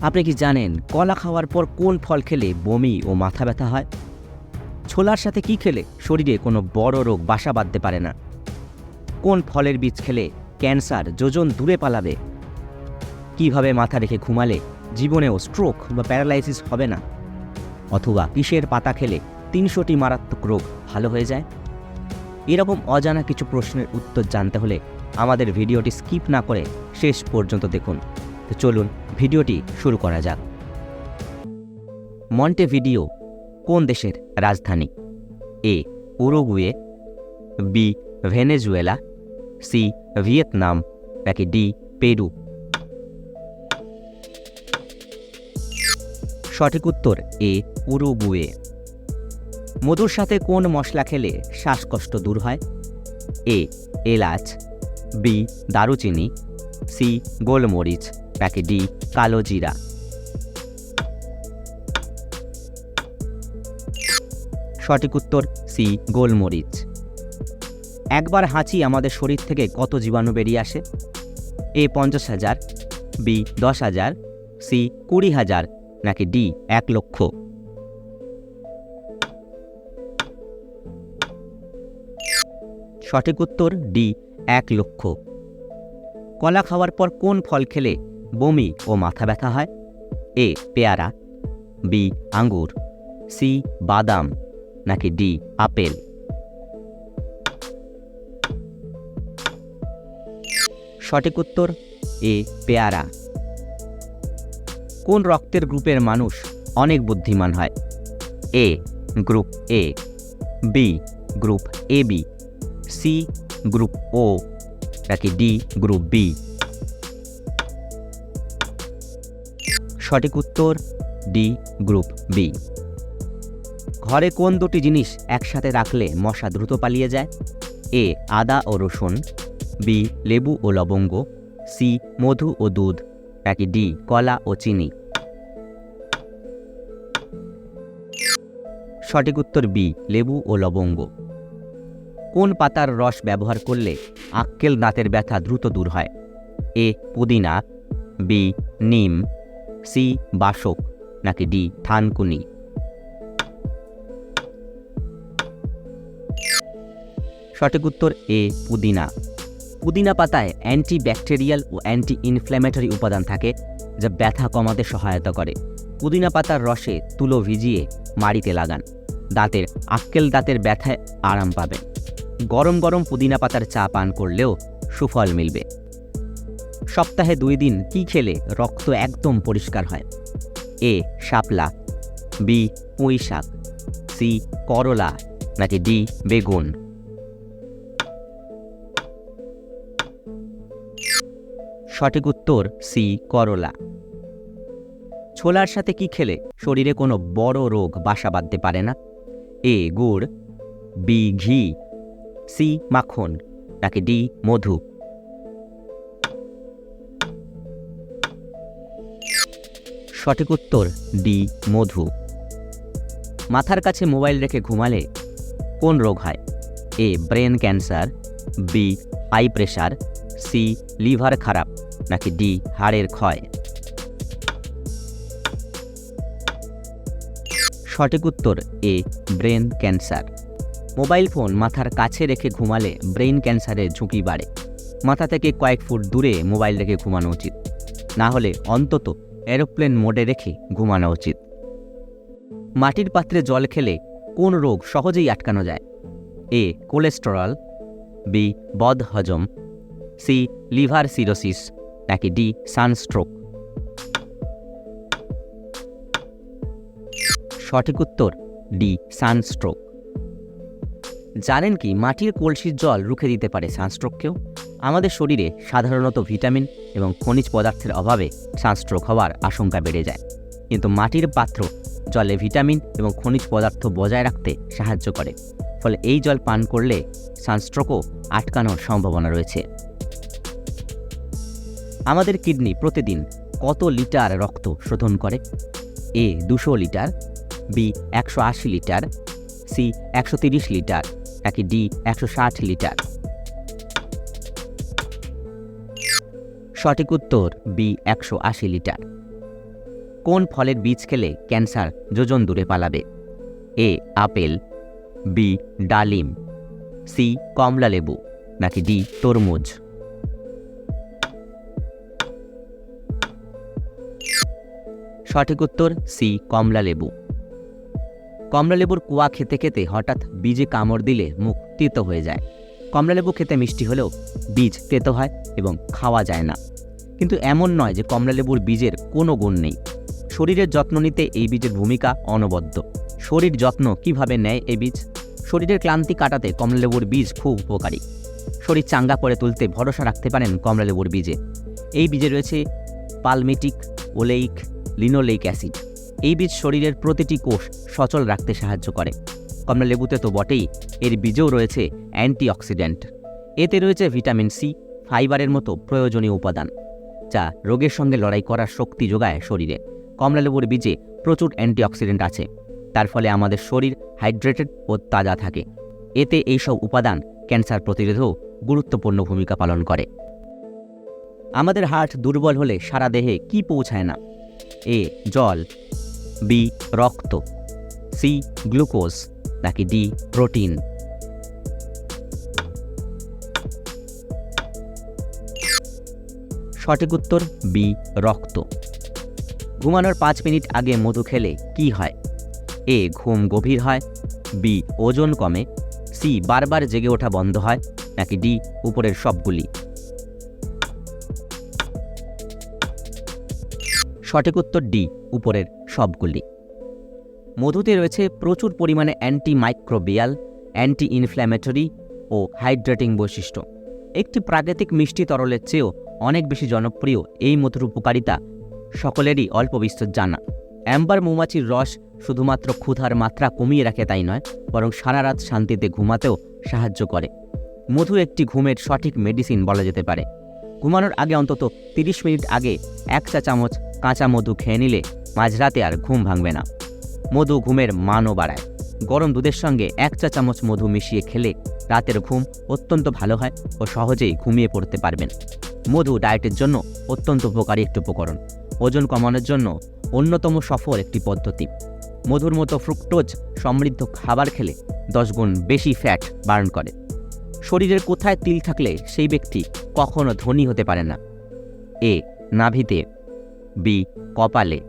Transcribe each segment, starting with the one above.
আপনি কি জানেন কলা খাওয়ার পর কোন ফল খেলে বমি ও মাথা ব্যথা হয়? ছোলার সাথে কি খেলে শরীরে কোনো বড় রোগ বাসা বাঁধতে পারে না? কোন ফলের বীজ খেলে ক্যান্সার যোজন দূরে পালাবে? কীভাবে মাথা রেখে ঘুমালে জীবনেও স্ট্রোক বা প্যারালাইসিস হবে না? অথবা কিসের পাতা খেলে তিনশোটি মারাত্মক রোগ ভালো হয়ে যায়? এরকম অজানা কিছু প্রশ্নের উত্তর জানতে হলে আমাদের ভিডিওটি স্কিপ না করে শেষ পর্যন্ত দেখুন। তো চলুন ভিডিওটি শুরু করা যাক। মন্টে ভিডিও কোন দেশের রাজধানী? A, Uruguay, B, Venezuela, C, Vietnam, নাকি ডি, পেরু? সঠিক উত্তর, এ, উরুগুয়ে। মধুর সাথে কোন মশলা খেলে শ্বাসকষ্ট দূর হয়? এ, এলাচ, বি, দারুচিনি, সি, গোলমরিচ। নাকি ডি, কালো জিরা। সঠিক উত্তর, সি, গোলমরিচ। একবার হাঁচি আমাদের শরীর থেকে কত জীবাণু বেরিয়ে আসে? এ, পঞ্চাশ হাজার, বি, দশ হাজার, সি, কুড়ি হাজার, নাকি ডি, এক লক্ষ। সঠিক উত্তর, ডি, এক লক্ষ। কলা খাওয়ার পর কোন ফল খেলে বমি ও মাথা ব্যথা হয়। এ, পেয়ারা। বি, আঙ্গুর। সি, বাদাম। নাকি ডি, আপেল। সঠিক উত্তর, এ, পেয়ারা। কোন রক্তের গ্রুপের মানুষ অনেক বুদ্ধিমান হয়? A, group A. B, group A B. C, group O. নাকি ডি, গ্রুপ বি। সঠিক উত্তর ডি, গ্রুপ বি। ঘরে কোন দুটি জিনিস একসাথে রাখলে মশা দ্রুত পালিয়ে যায়? এ, আদা ও রসুন, বি, লেবু ও লবঙ্গ, সি, মধু ও দুধ, নাকি ডি, কলা ও চিনি? সঠিক উত্তর বি, লেবু ও লবঙ্গ। কোন পাতার রস ব্যবহার করলে আক্কেল দাঁতের ব্যথা দ্রুত দূর হয়? এ, পুদিনা, বি, নিম সি বাসক, নাকি ডি থানকুনি? সঠিক উত্তর এ, পুদিনা। পুদিনা পাতায় অ্যান্টি ব্যাকটেরিয়াল ও অ্যান্টি ইনফ্ল্যামেটরি উপাদান থাকে, যা ব্যথা কমাতে সহায়তা করে। পুদিনা পাতার রসে তুলো ভিজিয়ে মাড়িতে লাগান। দাঁতের, আক্কেল দাঁতের ব্যথায় আরাম পাবেন। গরম গরম পুদিনা পাতার চা পান করলেও সুফল মিলবে। সপ্তাহে দুই দিন কি খেলে রক্ত একদম পরিষ্কার হয়? এ, শাপলা, বি, পুঁই শাক, সি, করলা, নাকি ডি, বেগুন? সঠিক উত্তর, সি, করলা। ছোলার সাথে কি খেলে শরীরে কোনো বড় রোগ, বাসা বাঁধতে পারে না? এ, গুড়, বি, ঘি, সি, মাখন, নাকি ডি, মধু? সঠিক উত্তর ডি, মধু। মাথার কাছে মোবাইল রেখে ঘুমালে কোন রোগ হয়? A, brain cancer, B, high pressure, C, liver খারাপ, নাকি ডি, হাড়ের ক্ষয়? সঠিক উত্তর A, brain cancer. Mobile phone মাথার কাছে রেখে ঘুমালে ব্রেন ক্যান্সারের ঝুঁকি বাড়ে। মাথা থেকে কয়েক ফুট দূরে মোবাইল রেখে ঘুমানো উচিত। না হলে অন্তত এরোপ্লেন মোডে রেখে ঘুমানো উচিত। মাটির পাত্রে জল খেলে কোন রোগ সহজেই আটকানো যায়? এ. Cholesterol, B. বদহজম সি. লিভার সিরোসিস, নাকি ডি. সানস্ট্রোক। সঠিক উত্তর, ডি. সানস্ট্রোক। জানেন কি মাটির কলসির জল রুখে দিতে পারে সানস্ট্রোককেও? আমাদের শরীরে সাধারণত ভিটামিন এবং খনিজ পদার্থের অভাবে সানস্ট্রোক হওয়ার আশঙ্কা বেড়ে যায়। কিন্তু মাটির পাত্র জলে ভিটামিন এবং খনিজ পদার্থ বজায় রাখতে সাহায্য করে। ফলে এই জল পান করলে সানস্ট্রোকও আটকানোর সম্ভাবনা রয়েছে। আমাদের কিডনি প্রতিদিন কত লিটার রক্ত শোধন করে? এ দুশো লিটার, বি একশো আশি লিটার, সি একশো তিরিশ লিটার, নাকি ডি একশো ষাট লিটার? সঠিক উত্তর বি একশো আশি লিটার। কোন ফলের বীজ খেলে ক্যান্সার যোজন দূরে পালাবে? এ আপেল বি ডালিম সি কমলা লেবু, নাকি ডি তরমুজ? সঠিক উত্তর সি কমলা লেবু। কমলালেবুর কুয়া খেতে খেতে হঠাৎ বীজে কামড় দিলে মুখ হয়ে যায়। কমলালেবু খেতে মিষ্টি হলেও বীজ তেতো হয় এবং খাওয়া যায় না। কিন্তু এমন নয় যে কমলালেবুর বীজের কোনো গুণ নেই। শরীরের যত্ন নিতে এই বীজের ভূমিকা অনবদ্য। শরীর যত্ন কীভাবে নেয় এই বীজ? শরীরের ক্লান্তি কাটাতে কমলালেবুর বীজ খুব উপকারী। শরীর চাঙ্গা করে তুলতে ভরসা রাখতে পারেন কমলালেবুর বীজে। এই বীজে রয়েছে পালমেটিক, ওলেইক লিনোলেইক অ্যাসিড। এই বীজ শরীরের প্রতিটি কোষ সচল রাখতে সাহায্য করে। কমলা লেবুতে তো বটেই, এর বীজেও রয়েছে অ্যান্টিঅক্সিডেন্ট। এতে রয়েছে ভিটামিন সি, ফাইবারের মতো প্রয়োজনীয় উপাদান, যা রোগের সঙ্গে লড়াই করার শক্তি যোগায় শরীরে। কমলালেবুর বীজে প্রচুর অ্যান্টিঅক্সিডেন্ট আছে, তার ফলে আমাদের শরীর হাইড্রেটেড ও তাজা থাকে। এতে এইসব উপাদান ক্যান্সার প্রতিরোধেও গুরুত্বপূর্ণ ভূমিকা পালন করে। আমাদের হার্ট দুর্বল হলে সারা দেহে কি পৌঁছায় না? এ, জল, বি, রক্ত, সি, গ্লুকোজ নাকি ডি, প্রোটিন? সঠিক উত্তর বি রক্ত। ঘুমানোর পাঁচ মিনিট আগে মধু খেলে কি হয়? এ ঘুম গভীর হয়। বি ওজন কমে। সি বারবার জেগে ওঠা বন্ধ হয়। নাকি ডি উপরের সবগুলি। সঠিক উত্তর ডি উপরের সবগুলি। মধুতে রয়েছে প্রচুর পরিমাণে অ্যান্টি মাইক্রোবিয়াল অ্যান্টি ইনফ্ল্যামেটরি ও হাইড্রেটিং বৈশিষ্ট্য। একটি প্রাকৃতিক মিষ্টি তরলের চেয়েও অনেক বেশি জনপ্রিয় এই মধুর উপকারিতা সকলেরই অল্প বিস্তর জানা। অ্যাম্বার মৌমাছির রস শুধুমাত্র ক্ষুধার মাত্রা কমিয়ে রাখে তাই নয়, বরং সারা রাত শান্তিতে ঘুমাতেও সাহায্য করে। মধু একটি ঘুমের সঠিক মেডিসিন বলা যেতে পারে। ঘুমানোর আগে অন্তত তিরিশ মিনিট আগে এক চা চামচ কাঁচা মধু খেয়ে নিলে মাঝরাতে আর ঘুম ভাঙবে না। মধু ঘুমের মানও বাড়ায়। গরম দুধের সঙ্গে এক চা চামচ মধু মিশিয়ে খেলে রাতের ঘুম অত্যন্ত ভালো হয় ও সহজেই ঘুমিয়ে পড়তে পারবেন। মধু ডায়েটের জন্য অত্যন্ত উপকারী একটি উপকরণ। ওজন কমানোর জন্য অন্যতম সফল একটি পদ্ধতি। মধুর মতো ফ্রুক্টোজ সমৃদ্ধ খাবার খেলে গুণ বেশি ফ্যাট বার্ন করে। শরীরের কোথায় তিল থাকলে সেই ব্যক্তি কখনো ধনী হতে পারে না। এ নাভিতে, বি কপালে,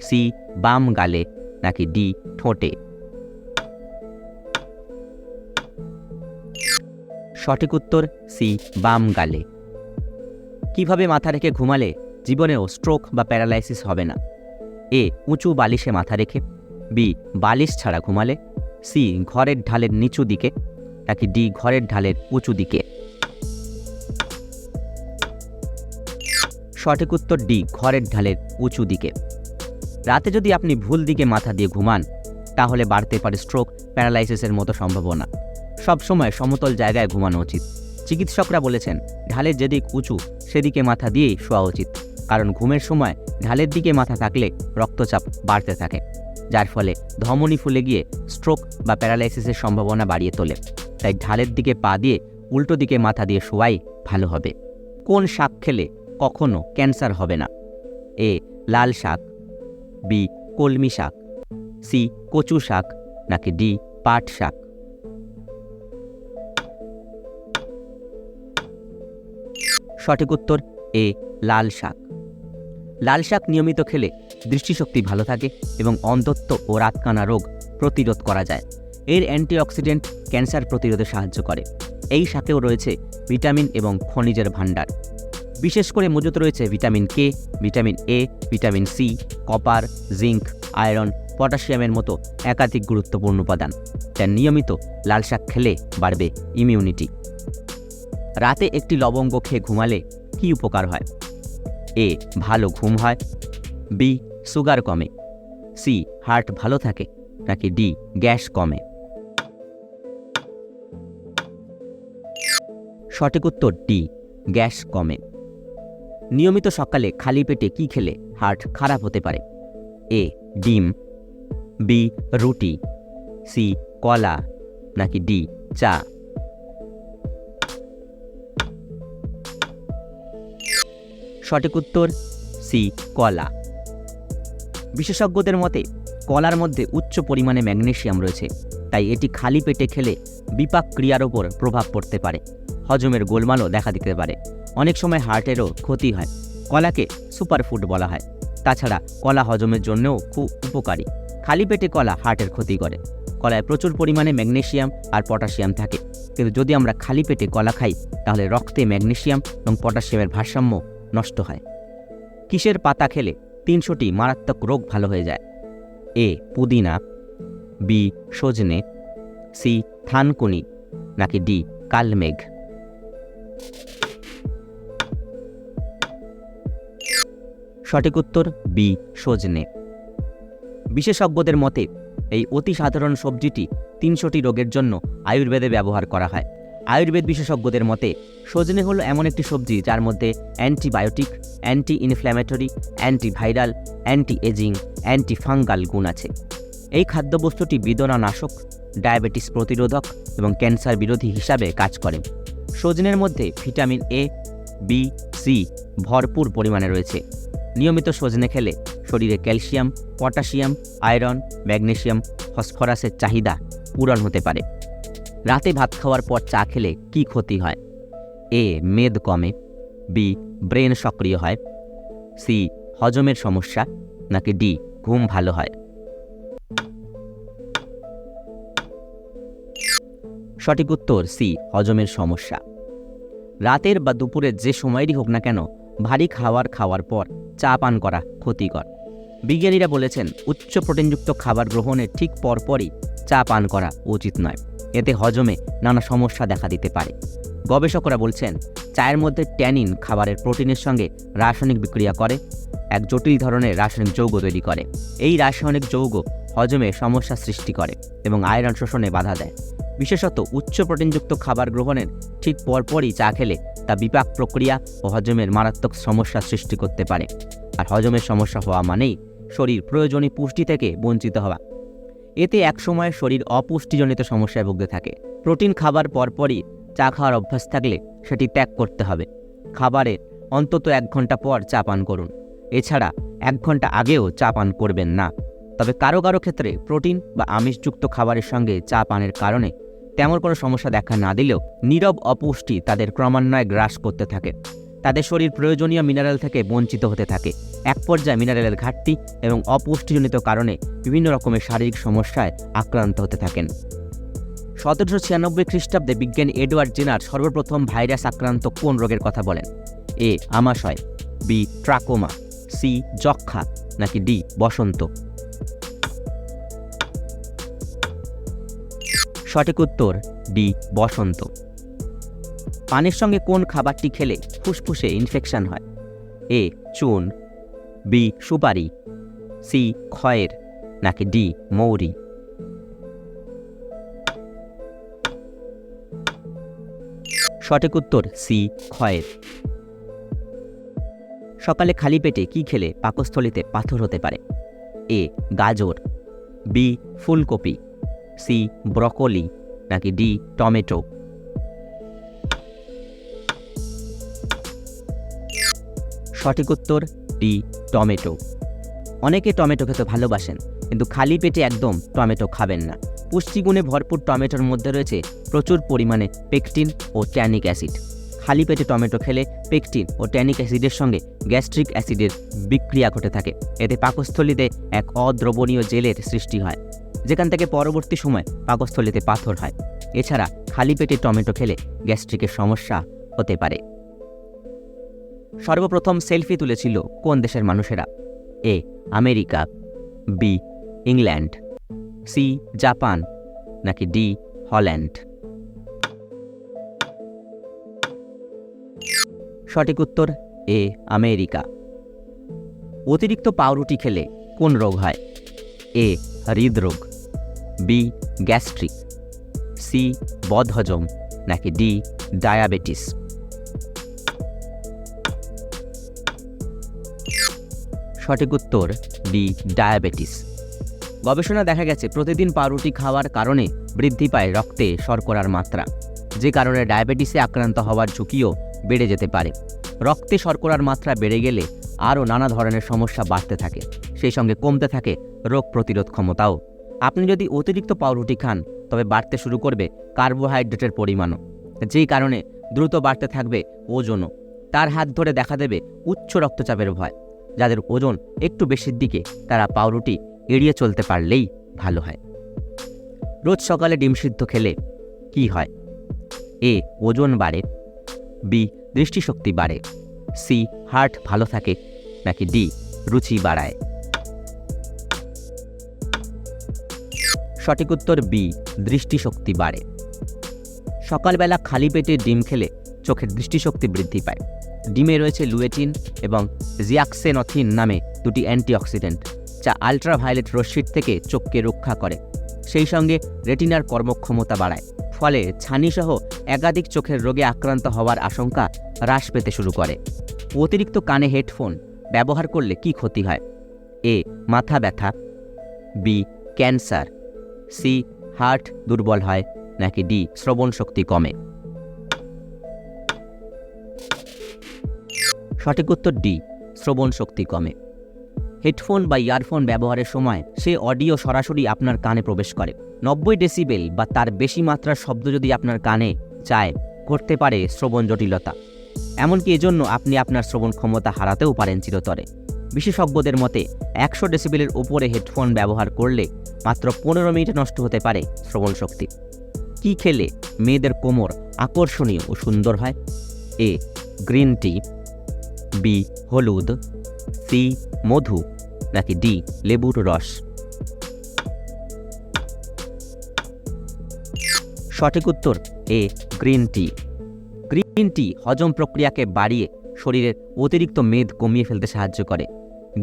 সি বাম গালে নাকি ডি ঠোঁটে? সঠিক উত্তর সি, বাম গালে। কীভাবে মাথা রেখে ঘুমালে জীবনেও স্ট্রোক বা প্যারালাইসিস হবে না? এ, উঁচু বালিশে মাথা রেখে। বি, বালিশ ছাড়া ঘুমালে। সি, ঘরের ঢালের নিচু দিকে। নাকি ডি, ঘরের ঢালের উঁচু দিকে। সঠিক উত্তর ডি, ঘরের ঢালের উঁচু দিকে। রাতে যদি আপনি ভুল দিকে মাথা দিয়ে ঘুমান, তাহলে বাড়তে পারে স্ট্রোক প্যারালাইসিসের মতো সম্ভাবনা। সবসময় সমতল জায়গায় ঘুমানো উচিত। চিকিৎসকরা বলেছেন, ঢালের যেদিক উঁচু, সেদিকে মাথা দিয়েই শোয়া উচিত। কারণ ঘুমের সময় ঢালের দিকে মাথা থাকলে রক্তচাপ বাড়তে থাকে, যার ফলে ধমনী ফুলে গিয়ে স্ট্রোক বা প্যারালাইসিসের সম্ভাবনা বাড়িয়ে তোলে। তাই ঢালের দিকে পা দিয়ে উল্টো দিকে মাথা দিয়ে শোয়াই ভালো হবে। কোন শাক খেলে কখনো ক্যান্সার হবে না? এ, লাল শাক। বি, কলমি শাক, সি, কচু শাক, নাকি ডি, পাট শাক। সঠিক উত্তর, এ, লাল শাক। লাল শাক নিয়মিত খেলে দৃষ্টিশক্তি ভালো থাকে এবং অন্ধত্ব ও রাতকানা রোগ প্রতিরোধ করা যায়। এর অ্যান্টিঅক্সিডেন্ট ক্যান্সার প্রতিরোধে সাহায্য করে। এই শাকেও রয়েছে ভিটামিন এবং খনিজের ভাণ্ডার। বিশেষ করে মজুত রয়েছে vitamin K vitamin A vitamin C copper zinc iron পটাশিয়ামের মতো একাধিক গুরুত্বপূর্ণ উপাদান যা নিয়মিত লাল শাক খেলে বাড়বে ইমিউনিটি রাতে একটি লবঙ্গ খেয়ে ঘুমালে কি উপকার হয়? এ ভালো ঘুম হয়। বি সুগার কমে। সি হার্ট ভালো থাকে। নাকি ডি গ্যাস কমে। সঠিক উত্তর ডি গ্যাস কমে। নিয়মিত সকালে খালি পেটে কি খেলে হার্ট খারাপ হতে পারে? এ, ডিম, বি, রুটি, সি, কলা, নাকি ডি, চা? সঠিক উত্তর, সি, কলা। বিশেষজ্ঞদের মতে, কলার মধ্যে উচ্চ পরিমাণে ম্যাগনেসিয়াম রয়েছে, তাই এটি খালি পেটে খেলে বিপাক ক্রিয়ার ওপর প্রভাব পড়তে পারে, হজমের গোলমালও দেখা দিতে পারে। অনেক সময় হার্টেরও ক্ষতি হয়। কলাকে সুপারফুড বলা হয়। তাছাড়া কলা হজমের জন্যও খুব উপকারী। খালি পেটে কলা হার্টের ক্ষতি করে। কলায় প্রচুর পরিমাণে ম্যাগনেশিয়াম আর পটাশিয়াম থাকে। কিন্তু যদি আমরা খালি পেটে কলা খাই, তাহলে রক্তে ম্যাগনেশিয়াম এবং পটাশিয়ামের ভারসাম্য নষ্ট হয়। কিসের পাতা খেলে তিনশোটি মারাত্মক রোগ ভালো হয়ে যায়? এ. পুদিনা, বি. সজনে, সি. থানকুনি, নাকি ডি. কালমেঘ? সঠিক উত্তর বি, সজনে। বিশেষজ্ঞদের মতে, এই অতি সাধারণ সবজিটি তিনশোটি রোগের জন্য আয়ুর্বেদে ব্যবহার করা হয়। আয়ুর্বেদ বিশেষজ্ঞদের মতে, সজনে হলো এমন একটি সবজি যার মধ্যে antibiotic anti inflammatory antiviral anti ageing antifungal গুণ আছে। এই খাদ্যবস্তুটি বেদনানাশক, ডায়াবেটিস প্রতিরোধক এবং ক্যান্সার বিরোধী হিসাবে কাজ করে। সজনের মধ্যে ভিটামিন এ, বি, সি ভরপুর পরিমাণে রয়েছে। নিয়মিত সজনে খেলে শরীরে ক্যালসিয়াম, পটাশিয়াম, আয়রন, ম্যাগনেসিয়াম, ফসফরাসের চাহিদা পূরণ হতে পারে। রাতে ভাত খাওয়ার পর চা খেলে কি ক্ষতি হয়? এ. মেদ কমে। বি. ব্রেন সক্রিয় হয়। সি. হজমের সমস্যা। নাকি ডি. ঘুম ভালো হয়। সঠিক উত্তর সি. হজমের সমস্যা। রাতের বা দুপুরের যে সময়েরই হোক না কেন ভারী খাবার খাওয়ার পর চা পান করা ক্ষতিকর। বিজ্ঞানীরা বলেছেন, উচ্চ প্রোটিনযুক্ত খাবার গ্রহণের ঠিক পরপরই চা পান করা উচিত নয়। এতে হজমে নানা সমস্যা দেখা দিতে পারে। গবেষকরা বলছেন, চায়ের মধ্যে ট্যানিন খাবারের প্রোটিনের সঙ্গে রাসায়নিক বিক্রিয়া করে, এক জটিল ধরনের রাসায়নিক যৌগ তৈরি করে। এই রাসায়নিক যৌগ হজমে সমস্যা সৃষ্টি করে এবং আয়রন শোষণে বাধা দেয়। বিশেষত উচ্চ প্রোটিনযুক্ত খাবার গ্রহণের ঠিক পরপরই চা খেলে তা বিপাক প্রক্রিয়া ও হজমের মারাত্মক সমস্যা সৃষ্টি করতে পারে। আর হজমের সমস্যা হওয়া মানেই শরীর প্রয়োজনীয় পুষ্টি থেকে বঞ্চিত হওয়া। এতে একসময় শরীর অপুষ্টিজনিত সমস্যায় ভুগতে থাকে। প্রোটিন খাবার পরপরই চা খাওয়ার অভ্যাস থাকলে সেটি ত্যাগ করতে হবে। খাবারের অন্তত এক ঘণ্টা পর চা পান করুন। এছাড়া এক ঘণ্টা আগেও চা পান করবেন না। তবে কারও কারও ক্ষেত্রে প্রোটিন বা আমিষযুক্ত খাবারের সঙ্গে চা পানের কারণে তেমন কোনো সমস্যা দেখা না দিলেও নীরব অপুষ্টি তাদের ক্রমান্বয়ে গ্রাস করতে থাকে। তাদের শরীর প্রয়োজনীয় মিনারেল থেকে বঞ্চিত হতে থাকে। এক পর্যায়ে মিনারেলের ঘাটতি এবং অপুষ্টিজনিত কারণে বিভিন্ন রকমের শারীরিক সমস্যায় আক্রান্ত হতে থাকেন। সতেরোশো ছিয়ানব্বই খ্রিস্টাব্দে বিজ্ঞানী এডওয়ার্ড জেনার সর্বপ্রথম ভাইরাস আক্রান্ত কোন রোগের কথা বলেন? এ, আমাশয়, বি, ট্রাকোমা, সি যক্ষা নাকি ডি, বসন্ত। সঠিক উত্তর ডি, বসন্ত। পানির সঙ্গে কোন খাবারটি খেলে ফুসফুসে ইনফেকশন হয়? এ, চুন। বি, সুপারি। সি, খয়ের। নাকি ডি, মৌরি। সঠিক উত্তর সি, খয়ের। সকালে খালি পেটে কি খেলে পাকস্থলিতে পাথর হতে পারে? এ, গাজর। বি, ফুলকপি। সি ব্রকোলি, নাকি ডি টমেটো? সঠিক উত্তর, ডি টমেটো। অনেকে টমেটো খেতে ভালোবাসেন, কিন্তু খালি পেটে একদম টমেটো খাবেন না। পুষ্টিগুণে ভরপুর টমেটোর মধ্যে রয়েছে প্রচুর পরিমাণে পেকটিন ও ট্যানিক অ্যাসিড। খালি পেটে টমেটো খেলে পেকটিন ও ট্যানিক অ্যাসিডের সঙ্গে গ্যাস্ট্রিক অ্যাসিডের বিক্রিয়া ঘটে থাকে। এতে পাকস্থলীতে এক অদ্রবণীয় জেলের সৃষ্টি হয়। যেখান থেকে পরবর্তী সময় পাকস্থলীতে পাথর হয়। এছাড়া খালি পেটে টমেটো খেলে গ্যাস্ট্রিকের সমস্যা হতে পারে। সর্বপ্রথম সেলফি তুলেছিল কোন দেশের মানুষেরা? A, America, B, England, C, Japan, নাকি ডি, হল্যান্ড? সঠিক উত্তর, এ, আমেরিকা। অতিরিক্ত পাউরুটি খেলে কোন রোগ হয়? এ, হৃদরোগ। বি, গ্যাস্ট্রিক, সি, বদহজম, নাকি ডি, ডায়াবেটিস। সঠিক উত্তর, ডি, ডায়াবেটিস। গবেষণা দেখা গেছে, প্রতিদিন পাউরুটি খাওয়ার কারণে বৃদ্ধি পায় রক্তে শর্করার মাত্রা। যে কারণে ডায়াবেটিসে আক্রান্ত হওয়ার ঝুঁকিও বেড়ে যেতে পারে। রক্তে শর্করার মাত্রা বেড়ে গেলে আরও নানা ধরনের সমস্যা বাড়তে থাকে। সেই সঙ্গে কমতে থাকে রোগ প্রতিরোধ ক্ষমতাও। আপনি যদি অতিরিক্ত পাউরুটি খান, তবে বাড়তে শুরু করবে কার্বোহাইড্রেটের পরিমাণও। যেই কারণে দ্রুত বাড়তে থাকবে ওজনও। তার হাত ধরে দেখা দেবে উচ্চ রক্তচাপের ভয়। যাদের ওজন একটু বেশির দিকে, তারা পাউরুটি এড়িয়ে চলতে পারলেই ভালো হয়। রোজ সকালে ডিম সিদ্ধ খেলে কি হয়? এ, ওজন বাড়ে। বি, দৃষ্টিশক্তি বাড়ে। সি, হার্ট ভালো থাকে। নাকি ডি, রুচি বাড়ায়। সঠিক উত্তর বি, দৃষ্টিশক্তি বাড়ে। সকালবেলা খালি পেটে ডিম খেলে চোখের দৃষ্টিশক্তি বৃদ্ধি পায়। ডিমে রয়েছে লুয়েটিন এবং জিয়াক্সেনথিন নামে দুটি অ্যান্টিঅক্সিডেন্ট, যা আলট্রাভায়োলেট রশ্মির থেকে চোখকে রক্ষা করে। সেই সঙ্গে রেটিনার কর্মক্ষমতা বাড়ায়, ফলে ছানিসহ একাধিক চোখের রোগে আক্রান্ত হওয়ার আশঙ্কা হ্রাস পেতে শুরু করে। অতিরিক্ত কানে হেডফোন ব্যবহার করলে কি ক্ষতি হয়? এ, মাথা ব্যথা, বি, ক্যান্সার। সি, হার্ট দুর্বল হয়, নাকি ডি, শ্রবণ শক্তি কমে? সঠিক উত্তর ডি, শ্রবণ শক্তি কমে। হেডফোন বা ইয়ারফোন ব্যবহারের সময় সে অডিও সরাসরি আপনার কানে প্রবেশ করে। নব্বই ডেসিবেল বা তার বেশি মাত্রার শব্দ যদি আপনার কানে যায় করতে পারে শ্রবণ জটিলতা। এমনকি এজন্য আপনি আপনার শ্রবণ ক্ষমতা হারাতেও পারেন চিরতরে। বিশেষজ্ঞদের মতে, একশো ডেসিবেলের উপরে হেডফোন ব্যবহার করলে মাত্র পনেরো মিনিটে নষ্ট হতে পারে শ্রবণ শক্তি। কি খেলে মেয়েদের কোমর আকর্ষণীয় ও সুন্দর হয়? এ, গ্রিন টি, বি, হলুদ, সি, মধু, নাকি ডি, লেবুর রস? সঠিক উত্তর, এ, গ্রিন টি। গ্রিন টি হজম প্রক্রিয়াকে বাড়িয়ে শরীরের অতিরিক্ত মেদ কমিয়ে ফেলতে সাহায্য করে।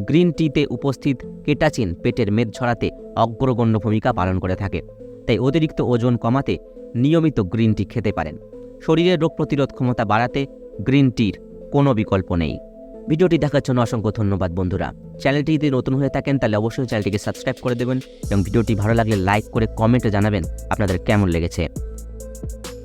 গ্রিন টিতে উপস্থিত কেটাচিন পেটের মেদ ছড়াতে অগ্রগণ্য ভূমিকা পালন করে থাকে, তাই অতিরিক্ত ওজন কমাতে নিয়মিত গ্রিন টি খেতে পারেন। শরীরের রোগ প্রতিরোধ ক্ষমতা বাড়াতে গ্রিন টির কোনো বিকল্প নেই। ভিডিওটি দেখার জন্য অসংখ্য ধন্যবাদ বন্ধুরা। চ্যানেলটি যদি নতুন হয়ে থাকেন, তাহলে অবশ্যই চ্যানেলটিকে সাবস্ক্রাইব করে দেবেন এবং ভিডিওটি ভালো লাগলে লাইক করে কমেন্টে জানাবেন আপনাদের কেমন লেগেছে।